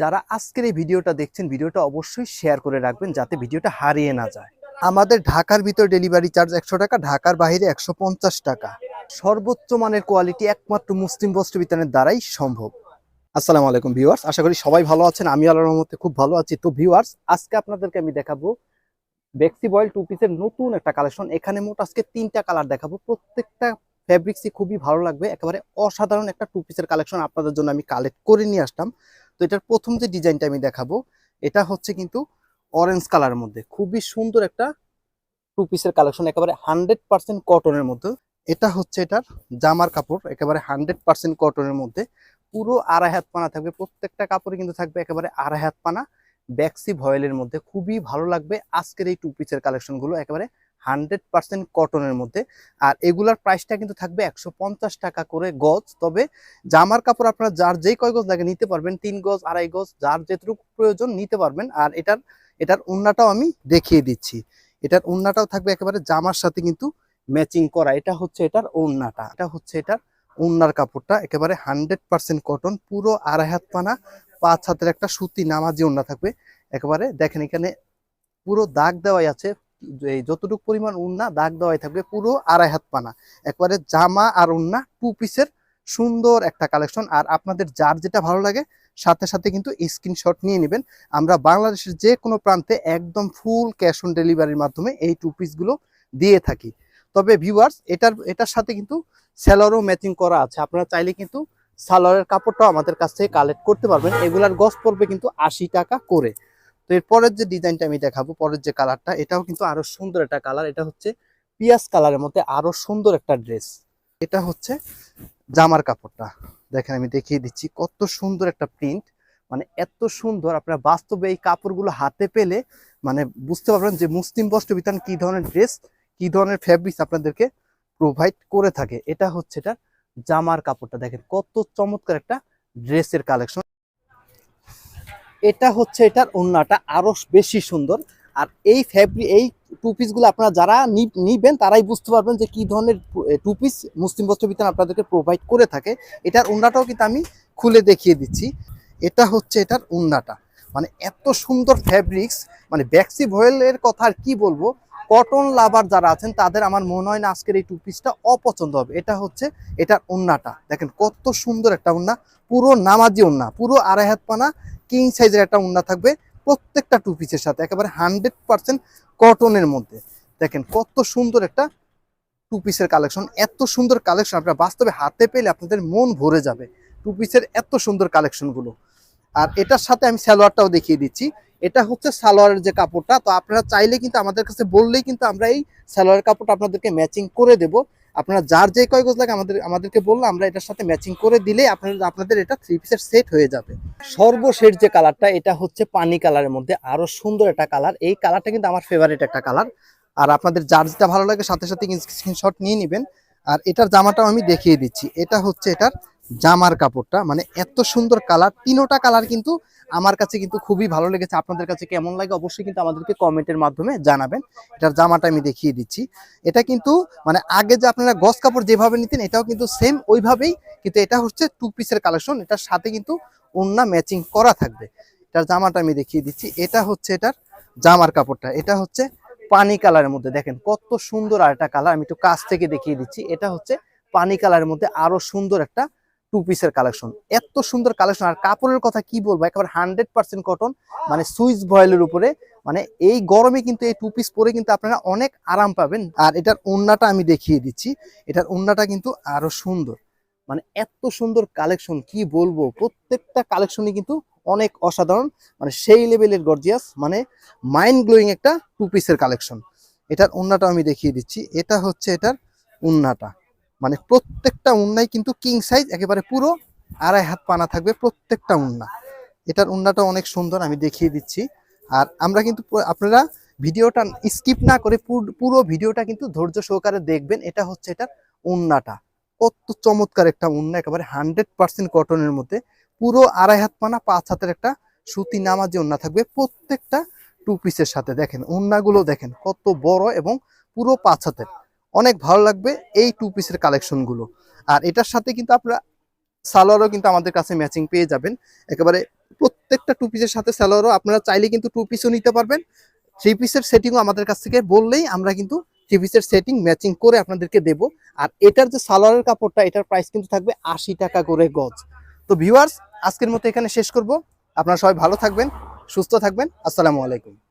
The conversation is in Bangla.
যারা আজকের এই ভিডিওটা দেখছেন, ভিডিওটা অবশ্যই শেয়ার করে রাখবেন যাতে ভিডিওটা হারিয়ে না যায়। আমাদের ঢাকার ভিতর ডেলিভারি চার্জ একশো টাকা, ঢাকার বাইরে একশো পঞ্চাশ টাকা। সর্বোচ্চ মানের কোয়ালিটি একমাত্র মুসলিম বস্ত্র বিতানের দ্বারাই সম্ভব। আসসালামু আলাইকুম ভিউয়ার্স আশা করি সবাই ভালো আছেন আমি আল্লাহর রহমতে খুব ভালো আছি। তো ভিউয়ার্স আজকে আপনাদেরকে আমি দেখাবো বেক্সি বয়েল টু পিসের নতুন একটা কালেকশন এখানে মোট আজকে তিনটা কালার দেখাবো। প্রত্যেকটা ফ্যাব্রিক্সই খুবই ভালো লাগবে। একেবারে অসাধারণ একটা টু পিসের কালেকশন আপনাদের জন্য আমি কালেক্ট করে নিয়ে আসলাম তো এটার প্রথম যে ডিজাইনটা আমি দেখাবো, এটা হচ্ছে কিন্তু অরেঞ্জ কালারের মধ্যে। খুবই সুন্দর একটা টু পিসের কালেকশন একেবারে হান্ড্রেড পার্সেন্ট কটনের মধ্যে। এটা হচ্ছে এটার জামার কাপড়, একেবারে হান্ড্রেড পার্সেন্ট কটনের মধ্যে। পুরো আড়াই হাত পানা থাকবে, প্রত্যেকটা কাপড়ে কিন্তু থাকবে একেবারে আড়াই হাত পানা। ব্যাক্সি ভয়েলের মধ্যে খুবই ভালো লাগবে আজকের এই টু পিসের কালেকশনগুলো একেবারে হান্ড্রেড পার্সেন্ট কটনের মধ্যে। আর এগুলার প্রাইসটা কিন্তু থাকবে একশো পঞ্চাশ টাকা করে গজ। তবে জামার কাপড় আপনারা যার যেই কয় গজ লাগে নিতে পারবেন, তিন গজ, আড়াই গজ, যার যেটুকু প্রয়োজন নিতে পারবেন। আর এটার এটার উন্নাটাও আমি দেখিয়ে দিচ্ছি। এটার উন্নাটাও থাকবে একেবারে জামার সাথে কিন্তু ম্যাচিং করা। এটা হচ্ছে এটার উন্নাটা। এটা হচ্ছে এটার উন্নার কাপড়টা, একেবারে হান্ড্রেড পার্সেন্ট কটন। পুরো আড়াই হাত পানা, পাঁচ হাতের একটা সুতি নামাজি উন্না থাকবে। একেবারে দেখেন এখানে পুরো দাগ দেওয়াই আছে এই যতটুকু পরিমাণ উন্না, দাগ দেওয়াই থাকবে পুরো আড়াই হাত পানা। একবারে জামা আর উন্না টু পিসের সুন্দর একটা কালেকশন আর আপনাদের যার যেটা ভালো লাগে, সাথে সাথে কিন্তু স্ক্রিনশট নিয়ে নেবেন। আমরা বাংলাদেশের যে কোনো প্রান্তে একদম ফুল ক্যাশ অন ডেলিভারির মাধ্যমে এই টু পিসগুলো দিয়ে থাকি। তবে ভিউয়ার্স এটার এটার সাথে কিন্তু স্যালোয়ারও ম্যাচিং করা আছে। আপনারা চাইলে কিন্তু সালোয়ারের কাপড়টাও আমাদের কাছ থেকে কালেক্ট করতে পারবেন। এগুলার গস পড়বে কিন্তু আশি টাকা করে। তো এর পরের যে ডিজাইনটা আমি দেখাবো, পরের যে কালারটা, এটাও কিন্তু আরও সুন্দর একটা কালার। এটা হচ্ছে পিয়াজ কালারের মধ্যে আরও সুন্দর একটা ড্রেস। এটা হচ্ছে জামার কাপড়টা। দেখেন, আমি দেখিয়ে দিচ্ছি কত সুন্দর একটা প্রিন্ট। মানে এত সুন্দর, আপনারা বাস্তবে এই কাপড়গুলো হাতে পেলে মানে বুঝতে পারবেন যে মুসলিম বস্ত্র বিতান কি ধরনের ড্রেস, কি ধরনের ফ্যাব্রিক্স আপনাদেরকে প্রোভাইড করে থাকে। এটা হচ্ছে এটা জামার কাপড়টা। দেখেন, কত চমৎকার একটা ড্রেসের কালেকশন এটা হচ্ছে এটার ওন্নাটা আরও বেশি সুন্দর। আর এই ফ্যাব্রিক এই টু পিসগুলো আপনারা যারা নিবেন, তারাই বুঝতে পারবেন যে কি ধরনের টু পিস মুসলিম বস্ত্র বিতান আপনাদেরকে প্রোভাইড করে থাকে। এটার উন্নাটাও কিন্তু আমি খুলে দেখিয়ে দিচ্ছি। এটা হচ্ছে এটার উন্নাটা মানে এত সুন্দর ফ্যাব্রিক্স মানে ব্যাক্সি ভয়েলের কথা আর কি বলব কটন লাভার যারা আছেন, তাদের আমার মনে হয় না আজকের এই টু পিসটা অপছন্দ হবে। এটা হচ্ছে এটার উন্নাটা দেখেন কত সুন্দর একটা উন্না পুরো নামাজি উন্না পুরো আড়াই হাত পানা কিং সাইজের একটা উন্না থাকবে প্রত্যেকটা টু পিসের সাথে, একেবারে হান্ড্রেড পার্সেন্ট কটনের মধ্যে। দেখেন কত সুন্দর একটা টু পিসের কালেকশন এত সুন্দর কালেকশন আপনারা বাস্তবে হাতে পেলে আপনাদের মন ভরে যাবে টু পিসের এত সুন্দর কালেকশনগুলো আর এটার সাথে আমি সালোয়ারটাও দেখিয়ে দিচ্ছি, এটা হচ্ছে সালোয়ারের যে কাপড়টা, তো আপনারা চাইলে কিন্তু আমাদের কাছে বললেই কিন্তু আমরা এই সালোয়ারের কাপড়টা আপনাদেরকে ম্যাচিং করে দেব। আপনারা যার যে কয় গোজ লাগে আমাদের আমাদেরকে বলল, আমরা এটার সাথে ম্যাচিং করে দিলে আপনার আপনাদের এটা থ্রি পিসের সেট হয়ে যাবে। সর্বশেষ যে কালারটা এটা হচ্ছে পানি কালারের মধ্যে আরও সুন্দর একটা কালার এই কালারটা কিন্তু আমার ফেভারিট একটা কালার আর আপনাদের যার যেটা ভালো লাগে, সাথে সাথে স্ক্রিনশট নিয়ে নেবেন। আর এটার জামাটাও আমি দেখিয়ে দিচ্ছি। এটা হচ্ছে এটার জামার কাপড়টা মানে এত সুন্দর কালার, তিনোটা কালার কিন্তু আমার কাছে কিন্তু খুবই ভালো লেগেছে। আপনাদের কাছে কেমন লাগে অবশ্যই কিন্তু আমাদেরকে কমেন্টের মাধ্যমে জানাবেন। এটার জামাটা আমি দেখিয়ে দিচ্ছি। এটা কিন্তু মানে আগে যে আপনারা গস কাপড় যেভাবে নিতেন, এটাও কিন্তু সেম ওইভাবেই, কিন্তু এটা হচ্ছে টু পিসের কালেকশন এটার সাথে কিন্তু ওন্না ম্যাচিং করা থাকবে। এটার জামাটা আমি দেখিয়ে দিচ্ছি। এটা হচ্ছে এটার জামার কাপড়টা। এটা হচ্ছে পানি কালারের মধ্যে, দেখেন কত সুন্দর আর একটা কালার, আমি একটু কাছ থেকে দেখিয়ে দিচ্ছি। এটা হচ্ছে পানি কালারের মধ্যে আরও সুন্দর একটা টু পিসের কালেকশন এত সুন্দর কালেকশন আর কাপড়ের কথা কি বলব? একেবারে হান্ড্রেড পার্সেন্ট কটন মানে সুইচ ভয়েলের উপরে। মানে এই গরমে কিন্তু এই টু পিস পরে কিন্তু আপনারা অনেক আরাম পাবেন। আর এটার ওন্নাটা আমি দেখিয়ে দিচ্ছি। এটার ওন্নাটা কিন্তু আরও সুন্দর। মানে এত সুন্দর কালেকশন কি বলব? প্রত্যেকটা কালেকশনই কিন্তু অনেক অসাধারণ। মানে সেই লেভেলের গর্জিয়াস মানে মাইন্ড গ্লোয়িং একটা টু পিসের কালেকশন এটার উন্নাটা আমি দেখিয়ে দিচ্ছি। এটা হচ্ছে এটার উন্নাটা মানে প্রত্যেকটা উন্নাই কিন্তু কিং সাইজ একেবারে পুরো আড়াই হাত পানা থাকবে প্রত্যেকটা উন্না। এটার উন্নাটা অনেক সুন্দর, আমি দেখিয়ে দিচ্ছি। আর আমরা কিন্তু আপনারা ভিডিওটা স্কিপ না করে পুরো ভিডিওটা কিন্তু ধৈর্য সহকারে দেখবেন। এটা হচ্ছে এটার উন্নাটা। কত চমৎকার একটা উন্না, একেবারে হান্ড্রেড পার্সেন্ট কটনের মধ্যে। পুরো আড়াই হাত পানা, পাঁচ হাতের একটা সুতি নামাজি ওন্না থাকবে প্রত্যেকটা টু পিসের সাথে। দেখেন ওন্নাগুলো দেখেন, কত বড় এবং পুরো পাঁচ হাতের। অনেক ভালো লাগবে এই টু পিসের কালেকশনগুলো আর এটার সাথে কিন্তু আপনারা সালোয়ারও কিন্তু আমাদের কাছে ম্যাচিং পেয়ে যাবেন। একেবারে প্রত্যেকটা টু পিসের সাথে সালোয়ারও আপনারা চাইলে কিন্তু টু পিসও নিতে পারবেন। থ্রি পিসের সেটিংও আমাদের কাছ থেকে বললেই আমরা কিন্তু থ্রি পিসের সেটিং ম্যাচিং করে আপনাদেরকে দেব। আর এটার যে সালোয়ারের কাপড়টা, এটার প্রাইস কিন্তু থাকবে আশি টাকা করে গজ। তো ভিউয়ার্স আজকের মতো এখানে শেষ করব। আপনারা সবাই ভালো থাকবেন, সুস্থ থাকবেন। আসসালামু আলাইকুম।